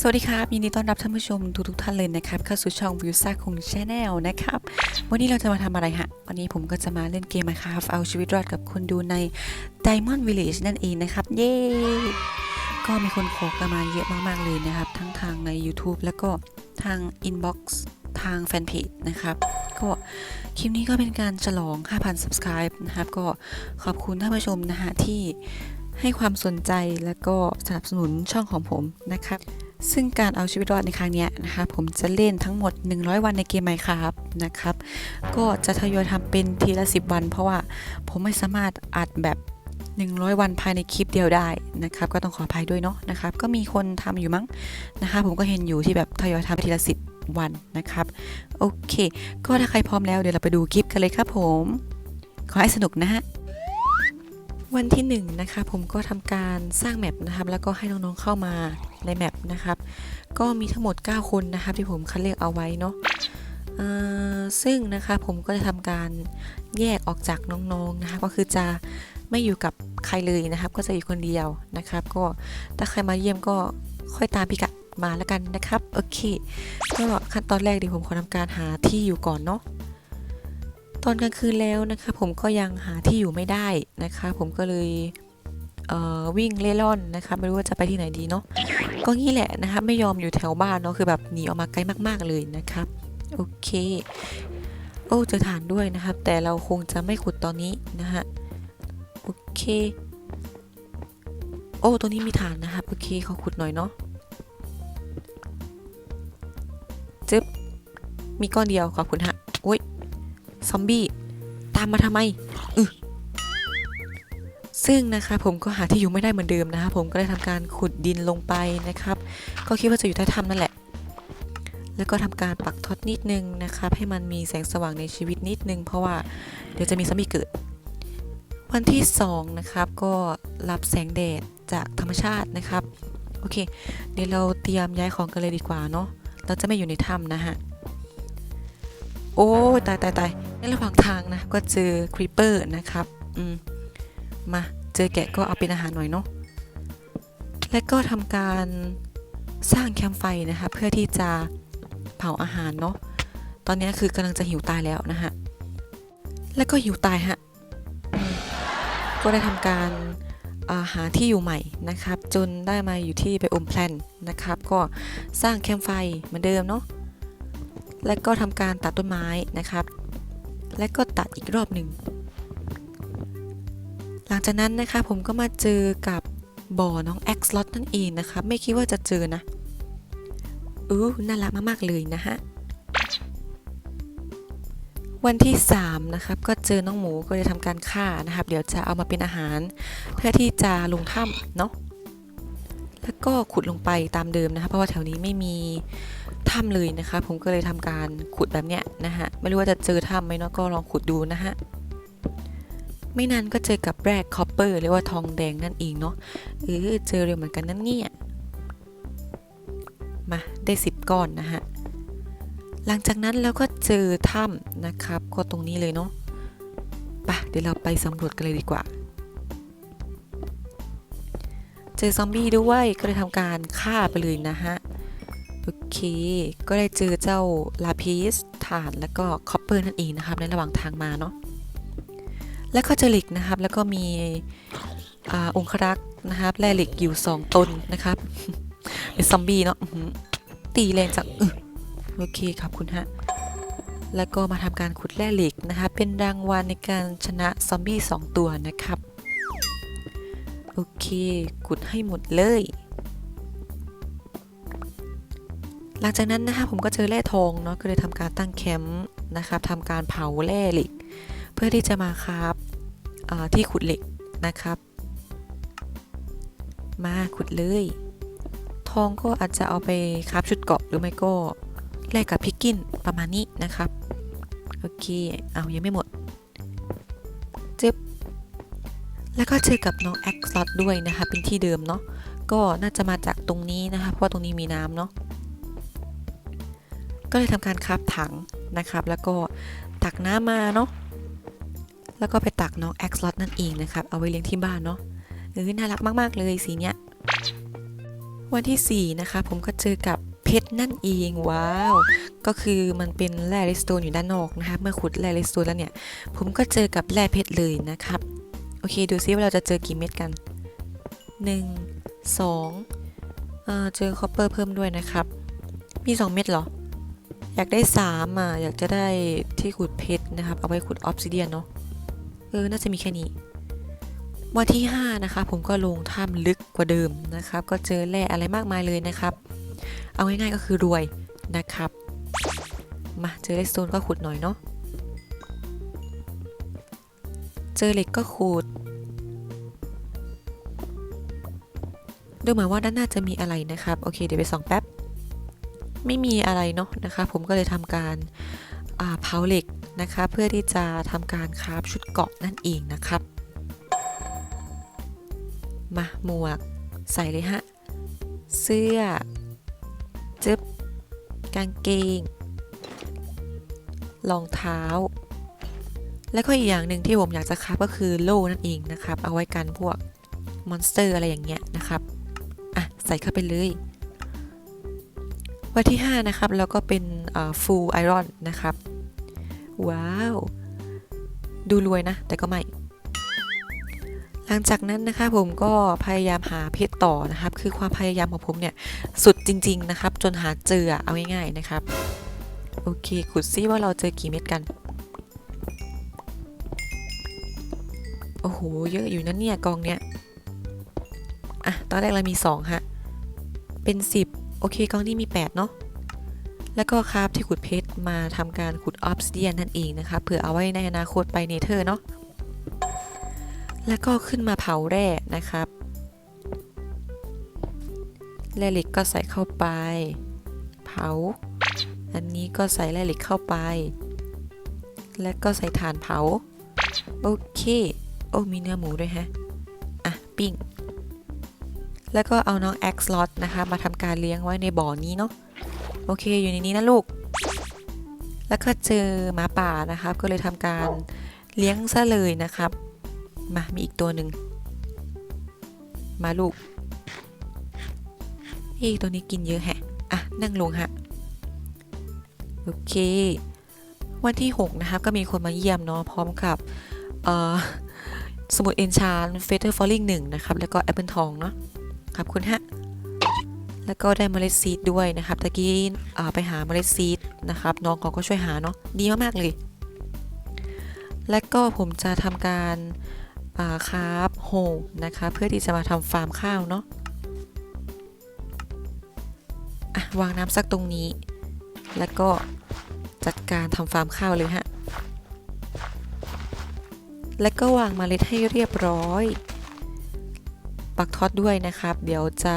สวัสดีครับ ยินดีต้อนรับท่านผู้ชมทุกทุกท่านเลยนะครับเข้าสู่ช่องวิวซ่าคงชแนลนะครับ วันนี้เราจะมาทำอะไรฮะ วันนี้ผมก็จะมาเล่นเกม Minecraft เอาชีวิตรอดกับคนดูใน Diamond Village นั่นเองนะครับ เย้ก็มีคนขอกันมาเยอะมาก ๆ เลยนะครับ ทั้งทางใน YouTube แล้วก็ทาง Inbox ทางแฟนเพจนะครับ ก็คลิปนี้ก็เป็นการฉลอง 5,000 Subscribe นะครับ ก็ขอบคุณท่านผู้ชมนะฮะที่ให้ความสนใจและก็สนับสนุนช่องของผมนะครับ ซึ่งการเอาชีวิตรอดในครั้งนี้นะคะผมจะเล่นทั้งหมด 100 วันในเกม Minecraft นะครับ ก็จะทยอยทำเป็นทีละ 10 วัน เพราะว่าผมไม่สามารถอัดแบบ 100 วันภายในคลิปเดียวได้นะครับ ก็ต้องขออภัยด้วยเนาะนะครับ ก็มีคนทำอยู่มั้งนะคะ ผมก็เห็นอยู่ที่แบบทยอยทำทีละ 10 วันนะครับ โอเค ก็ถ้าใครพร้อมแล้วเดี๋ยวเราไปดูคลิปกันเลยครับผม ขอให้สนุกนะฮะ วันที่1นงนะคะผมก็ทำการสร้างแมปนะครับแล้วก็ให้น้องๆเข้ามาในแมปนะครับก็มีทั้งหมด 9 คนนะครับที่ผมคัดเลือกเอาไว้เนาะซึ่งนะคะผมก็จะทำการแยกออกจากน้องๆนะคะก็คือจะไม่อยู่กับใครเลยนะครับ ก็จะอยู่คนเดียวนะครับ ก็ถ้าใครมาเยี่ยมก็ค่อยตามพิกัดมาแล้วกันนะครับโอเคก็ขั้นตอนแรกเดี๋ยวผมขอทำการหาที่อยู่ก่อนเนาะ ตอนกลางคืนแล้วนะคะ ผมก็ยังหาที่อยู่ไม่ได้นะคะ ผมก็เลยเวิ่งเล่ร่อนนะคะไม่รู้ว่าจะไปที่ไหนดีเนาะก็งี้แหละนะคะไม่ยอมอยู่แถวบ้านเนาะคือแบบหนีออกมาไกลมาก ๆเลยนะครับโอเค โอ้เจอฐานด้วยนะครับ แต่เราคงจะไม่ขุดตอนนี้นะฮะโอเค โอ้ตรงนี้มีฐานนะครับโอเคขอขุดหน่อยเนาะจึ๊บมีก้อนเดียวขอบคุณฮะ ซอมบี้ ตามมาทำไมอือซึ่งนะคะผมก็หาที่อยู่ไม่ได้เหมือนเดิมนะคะผมก็ได้ทำการขุดดินลงไปนะครับ ก็คิดว่าจะอยู่ใต้ถ้ำนั่นแหละ แล้วก็ทำการปักทอตนิดนึงนะครับ ให้มันมีแสงสว่างในชีวิตนิดนึง เพราะว่าเดี๋ยวจะมีซอมบี้เกิด วันที่2นะครับก็รับแสงแดดจากธรรมชาตินะครับโอเค เดี๋ยวเราเตรียมย้ายของกันเลยดีกว่าเนาะเราจะไม่อยู่ในถ้ำนะฮะ โอ้ตายตายตาย ในระหว่างทางนะก็เจอครีปเปอร์นะครับ อืม มาเจอแกะก็เอาเป็นอาหารหน่อยเนาะ และก็ทำการสร้างแคมป์ไฟนะคะ เพื่อที่จะเผาอาหารเนาะ ตอนนี้คือกำลังจะหิวตายแล้วนะฮะ แล้วก็หิวตายฮะ ก็ได้ทำการาหาที่อยู่ใหม่นะครับ จนได้มาอยู่ที่ไปอมแพลนนะครับ ก็สร้างแคมป์ไฟเหมือนเดิมเนาะ และก็ทำการตัดต้นไม้นะครับ และก็ตัดอีกรอบหนึ่ง หลังจากนั้นนะคะผมก็มาเจอกับบ่อน้องแอ็กซ์ลอตนั่นเองนะคะ ไม่คิดว่าจะเจอนะอู้น่ารักมากๆเลยนะฮะวันที่ 3 นะครับ ก็เจอน้องหมูก็เลยทำการฆ่านะครับ เดี๋ยวจะเอามาเป็นอาหาร เพื่อที่จะลงถ้ำเนาะแล้วก็ขุดลงไปตามเดิมนะคะเพราะว่าแถวนี้ไม่มี ถ้ำเลยนะคะ ผมก็เลยทำการขุดแบบเนี้ยนะฮะ ไม่รู้ว่าจะเจอถ้ำไหมเนาะก็ลองขุดดูนะฮะ ไม่นานก็เจอกับแร่คอปเปอร์หรือว่าทองแดงนั่นเองเนาะเออเจอเร็วเหมือนกันนั่นเนี่ยมาได้สิบก้อนนะฮะ หลังจากนั้นเราก็เจอถ้ำนะครับ ก็ตรงนี้เลยเนาะปะเดี๋ยวเราไปสำรวจกันเลยดีกว่า เจอซอมบี้ด้วยก็เลยทำการฆ่าไปเลยนะฮะ เค ก็ได้เจอเจ้าลาพิสถ่านแล้วก็คอปเปอร์นั่นเองนะครับ ในระหว่างทางมาเนาะแล้วก็เจอเหล็กนะครับ แล้วก็มีอองครักษ์นะครับแร่เหล็กอยู่2ตนนะครับเป็นซอมบี้เนาะตีแรงจังเอโอเคขอบคุณฮะแล้วก็มาทำการขุดแร่เหล็กนะคะ เป็นรางวัลในการชนะซอมบี้2ตัวนะครับ โอเค ขุดให้หมดเลย หลังจากนั้นนะคะผมก็เจอแร่ทองเนาะก็เลยทำการตั้งแคมป์นะครับทำการเผาแร่เหล็ก เพื่อที่จะมาคราฟอ่าที่ขุดเหล็กนะครับ มาขุดเลย ทองก็อาจจะเอาไปคราฟชุดเกาะหรือไม่ก็แลกกับพิกกินประมาณนี้นะครับ โอเค เอายังไม่หมดเจ็บแล้วก็เจอกับน้องแอ็กซ์ลอตด้วยนะคะ เป็นที่เดิมเนาะก็น่าจะมาจากตรงนี้นะคะ เพราะว่าตรงนี้มีน้ำเนาะ ก็เลยทำการคาฟถังนะครับ แล้วก็ตักน้ำมาเนาะแล้วก็ไปตักน้องแอ็กซ์ลอตนั่นเองนะครับ เอาไว้เลี้ยงที่บ้านเนาะเออน่ารักมาก ๆ เลยสีเนี้ยวันที่ 4 นะคะ ผมก็เจอกับเพชรนั่นเองว้าว ก็คือมันเป็นแร่เลสโตนอยู่ด้านนอกนะคะ เมื่อขุดแร่เลสโตนแล้วเนี่ย ผมก็เจอกับแร่เพชรเลยนะครับ โอเค ดูซิว่าเราจะเจอกี่เม็ดกัน 1 2อ่าเจอคอปเปอร์เพิ่มด้วยนะครับ มี 2 เม็ดเหรอ อยากได้3อะอยากจะได้ที่ขุดเพชรนะครับ เอาไว้ขุดออฟซิเดียนเนาะเออ น่าจะมีแค่นี้ วันที่ 5 นะคะ ผมก็ลงถ้ำลึกกว่าเดิมนะครับ ก็เจอแร่อะไรมากมายเลยนะครับ เอาง่ายๆก็คือรวยนะครับ มาเจอเลสโตนก็ขุดหน่อยเนาะเจอเหล็กก็ขุดดูเหมือนว่าด้านหน้าจะมีอะไรนะครับ โอเค เดี๋ยวไปส่องแป๊บ ไม่มีอะไรเนาะนะคะ ผมก็เลยทำการเผาเหล็กนะคะ เพื่อที่จะทำการคราฟชุดเกาะนั่นเองนะครับ มาหมวกใส่เลยฮะ เสื้อจึ๊บกางเกงรองเท้า แล้วก็อีกอย่างหนึ่งที่ผมอยากจะคราฟก็คือโล่นั่นเองนะครับ เอาไว้กันพวกมอนสเตอร์อะไรอย่างเงี้ยนะครับ อะ ใส่เข้าไปเลย วันที่ 5 นะครับ แล้วก็เป็นฟูลไอรอนนะครับ ว้าว ดูรวยนะ แต่ก็ไม่ หลังจากนั้นนะคะผมก็พยายามหาเพชรต่อนะครับ คือความพยายามของผมเนี่ย สุดจริง ๆ นะครับ จนหาเจอเอาง่ายๆนะครับ โอเคขุดซิว่าเราเจอกี่เม็ดกัน โอ้โห เยอะอยู่นะเนี่ยกองเนี้ย อะ ตอนแรกเรามี 2 ฮะ เป็น 10 โอเคกองนี้มี 8 เนาะแล้วก็คราฟที่ขุดเพชรมาทำการขุดออฟซิเดียนนั่นเองนะคะเผื่อเอาไว้ในอนาคตไปเนเธอร์เนาะแล้วก็ขึ้นมาเผาแร่นะครับแร่เหล็กก็ใส่เข้าไป เผา อันนี้ก็ใส่แร่เหล็กเข้าไป แล้วก็ใส่ถ่านเผา โอเค โอ้มีเนื้อหมูด้วยฮะ อะ ปิ้ง แล้วก็เอาน้องแอ็กซ์ลอตนะคะ มาทำการเลี้ยงไว้ในบ่อนี้เนาะโอเคอยู่ในนี้นะลูก แล้วก็เจอหมาป่านะครับ ก็เลยทำการเลี้ยงซะเลยนะครับ มามีอีกตัวหนึ่งมาลูกอ้ยตัวนี้กินเยอะแฮะอะนั่งลงฮะโอเค วันที่ 6 นะครับ ก็มีคนมาเยี่ยมเนาะพร้อมกับสมุดเอนชานเฟเธอร์ฟอลลิงหนึ่งนะครับ แล้วก็แอปเปิลทองเนาะ ขอบคุณฮะ แล้วก็ได้เมล็ดซีดด้วยนะครับตะกี้ไปหาเมล็ดซีดนะครับน้องเขาก็ช่วยหาเนาะดีมากๆเลย และก็ผมจะทำการอ่าคราฟโฮมนะคะเพื่อที่จะมาทำฟาร์มข้าวเนาะะวางน้ำสักตรงนี้ แล้วก็จัดการทำฟาร์มข้าวเลยฮะ แล้วก็วางเมล็ดให้เรียบร้อย ปักท็อตด้วยนะครับ เดี๋ยวจะ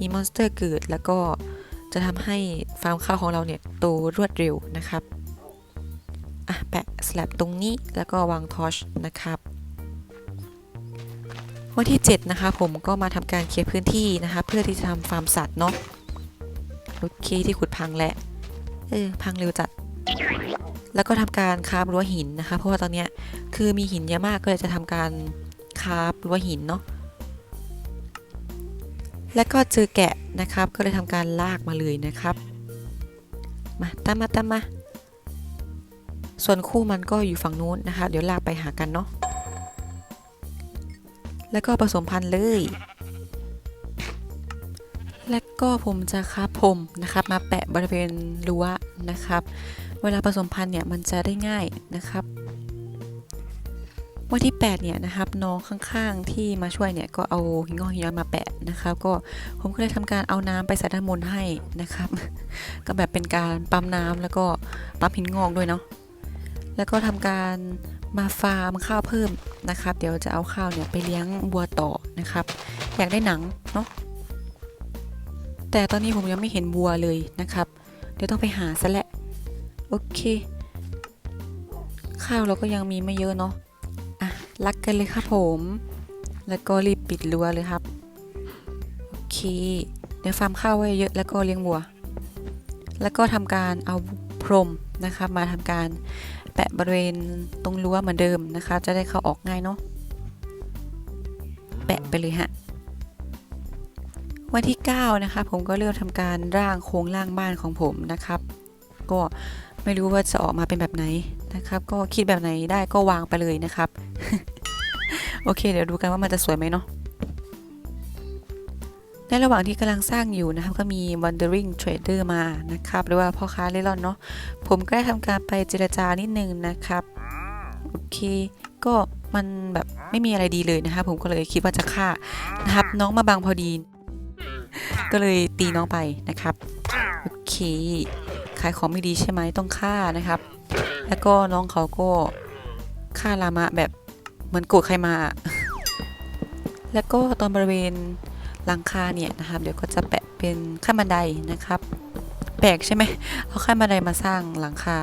มีมอนสเตอร์เกิด แล้วก็จะทำให้ฟาร์มข้าวของเราเนี่ยโตรวดเร็วนะครับอะแปะสลับตรงนี้แล้วก็วางทอชนะครับวันที่ 7 นะคะ ผมก็มาทำการเคลียร์พื้นที่นะคะ เพื่อที่จะทำฟาร์มสัตว์เนาะโอเคที่ขุดพังแหล้วเออพังเร็วจัด แล้วก็ทำการคาบรั้วหินนะคะ เพราะว่าตอนเนี้ยคือมีหินเยอะมากก็เลยจะทำการคาบรั้วหินเนาะ แล้วก็เจอแกะนะครับ ก็เลยทำการลากมาเลยนะครับ มาตามมาตามมาส่วนคู่มันก็อยู่ฝั่งนู้นนะคะ เดี๋ยวลากไปหากันเนาะแล้วก็ผสมพันธุ์เลย และก็ผมจะคับผมนะครับ มาแปะบริเวณรั้วนะครับ เวลาผสมพันธุ์เนี่ยมันจะได้ง่ายนะครับ วันที่ 8 เนี่ยนะครับน้องข้างๆที่มาช่วยเนี่ยก็เอาหินงอกหินย้อยมาแปะนะครับ ก็ผมก็เลยทำการเอาน้ำไปใส่ด้านบนให้นะครับ ก็แบบเป็นการปั๊มน้ำแล้วก็ปั๊มหินงอกด้วยเนาะแล้วก็ทำการมาฟาร์มข้าวเพิ่มนะครับ เดี๋ยวจะเอาข้าวเนี่ยไปเลี้ยงบัวต่อนะครับ อยากได้หนังเนาะแต่ตอนนี้ผมยังไม่เห็นบัวเลยนะครับ เดี๋ยวต้องไปหาซะแหละโอเค ข้าวเราก็ยังมีไม่เยอะเนาะ รักกันเลยครับผม แล้วก็รีบปิดรั้วเลยครับ โอเค เดี๋ยวฟาร์มข้าวไว้เยอะแล้วก็เลี้ยงวัว แล้วก็ทำการเอาพรมนะคะมาทำการแปะบริเวณตรงรั้วเหมือนเดิมนะคะ จะได้เข้าออกง่ายเนาะ แปะไปเลยฮะววันที่ 9 นะคะ ผมก็เริ่มทำการร่างโครงร่างบ้านของผมนะครับ ก็ไม่รู้ว่าจะออกมาเป็นแบบไหน นะครับ ก็คิดแบบไหนได้ก็วางไปเลยนะครับ โอเค เดี๋ยวดูกันว่ามันจะสวยไหมเนาะในระหว่างที่กำลังสร้างอยู่นะครับ ก็มี Wandering Trader มานะครับ หรือว่าพ่อค้าเล่ร่อนเนาะผมก็ได้ทำการไปเจรจานิดนึงนะครับ โอเค ก็มันแบบไม่มีอะไรดีเลยนะคะผมก็เลยคิดว่าจะฆ่านะครับ น้องมาบังพอดี ก็เลยตีน้องไปนะครับ โอเค ขายของไม่ดีใช่ไหมต้องฆ่านะครับ แล้วก็น้องเขาก็ฆ่าลามะแบบเหมือนโกรธใครมา แล้วก็ตอนบริเวณหลังคาเนี่ยนะครับ เดี๋ยวก็จะแปะเป็นขั้นบันไดนะครับ แปลกใช่ไหมเอาขั้นบันไดมาสร้างหลังคา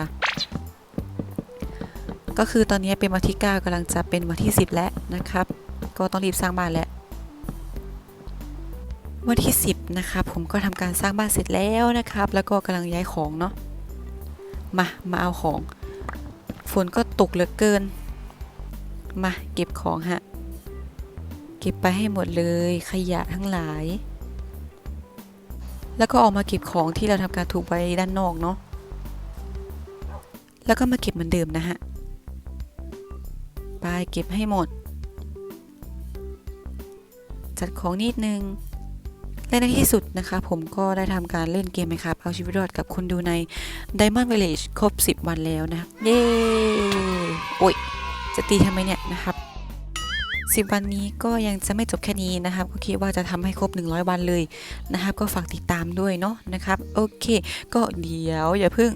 ก็คือตอนนี้เป็นวันที่ 9กำลังจะเป็นวันที่ 10 แล้วนะครับ ก็ต้องรีบสร้างบ้านแล้ววันที่ 10 นะครับผมก็ทำการสร้างบ้านเสร็จแล้วนะครับ แล้วก็กำลังย้ายของเนาะ มา มาเอาของ ฝนก็ตกเหลือเกิน มาเก็บของฮะ เก็บไปให้หมดเลยขยะทั้งหลาย แล้วก็ออกมาเก็บของที่เราทำการถูกไว้ด้านนอกเนาะ แล้วก็มาเก็บเหมือนเดิมนะฮะ ไปเก็บให้หมด จัดของนิดนึง และในที่สุดนะคะ ผมก็ได้ทำการเล่นเกมไหมครับ เอาชีวิตรอดกับคนดูใน Diamond Village ครบ 10 วันแล้วนะเย้โอ้ยจะตีทำไมเนี่ยนะครับ10วันนี้ก็ยังจะไม่จบแค่นี้นะครับ ก็คิดว่าจะทำให้ครบ 100 วันเลยนะครับ ก็ฝากติดตามด้วยเนาะนะครับ โอเค ก็เดี๋ยวอย่าเพิ่ง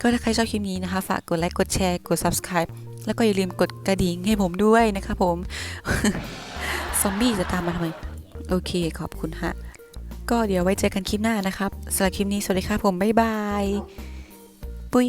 ก็ถ้าใครชอบคลิปนี้นะคะ ฝากกดไลค์กดแชร์กด subscribe แล้วก็อย่าลืมกดกระดิ่งให้ผมด้วยนะคะผม ซอมบี้จะตามมาทำไม โอเค ขอบคุณฮะ ก็เดี๋ยวไว้เจอกันคลิปหน้านะครับสำหรับคลิปนี้ สวัสดีค่ะผม บ๊ายบาย ปุ้ย